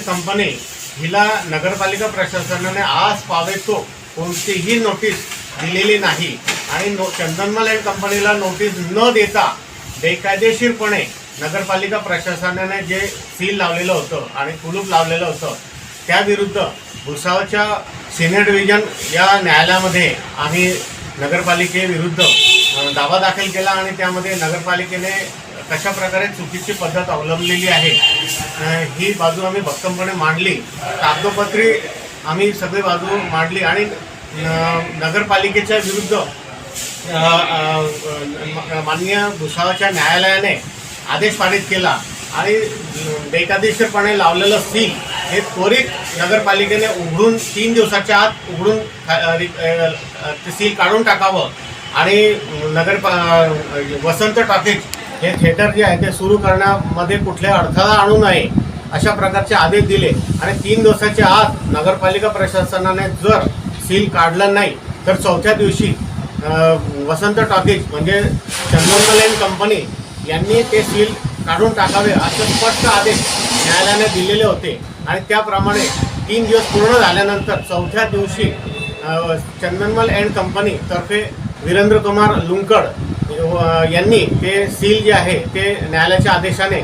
Company हिला नगरपालिका प्रशासनाने आज पावेतो कोणतीही नोटीस दिलेली नाही. आणि नो चंदनमल अँड कंपनीला नोटीस न देता बेकायदेशीरपणे नगरपालिका प्रशासनाने जे सील लावलेलं होतं आणि कुलूप लावलेलं होतं त्याविरुद्ध भुसावच्या सिनियर डिव्हिजन या न्यायालयामध्ये आम्ही नगरपालिकेविरुद्ध दावा दाखल केला आणि त्यामध्ये नगरपालिकेने कशा प्रकारे चुकीची पद्धत अवलंबलेली आहे ही बाजू आम्ही भक्कमपणे मांडली. कागदोपत्री आम्ही सगळी बाजू मांडली आणि नगरपालिकेच्या विरुद्ध माननीय भुसावळच्या न्यायालयाने आदेश पारित केला आणि बेकायदेशीरपणे लावलेलं सील हे त्वरित नगरपालिकेने उघडून तीन दिवसाच्या आत उघडून ते सील काढून टाकावं आणि नगर वसंत ट्रॅफिक हे थिएटर जे आहे ते सुरू करण्यामध्ये कुठल्या अडथळा आणू नये अशा प्रकारचे आदेश दिले. आणि तीन दिवसाच्या आत नगरपालिका प्रशासनाने जर सील काढलं नाही तर चौथ्या दिवशी वसंत टॉकीज म्हणजे चंदनमल कंपनी यांनी ते सील काढून टाकावे असे स्पष्ट आदेश न्यायालयाने दिलेले होते. आणि त्याप्रमाणे तीन दिवस पूर्ण झाल्यानंतर चौथ्या दिवशी चंदनमल अँड कंपनी तर्फे वीरेंद्र कुमार लुंकड यांनी ते सील जे आहे ते न्यायालयाच्या आदेशाने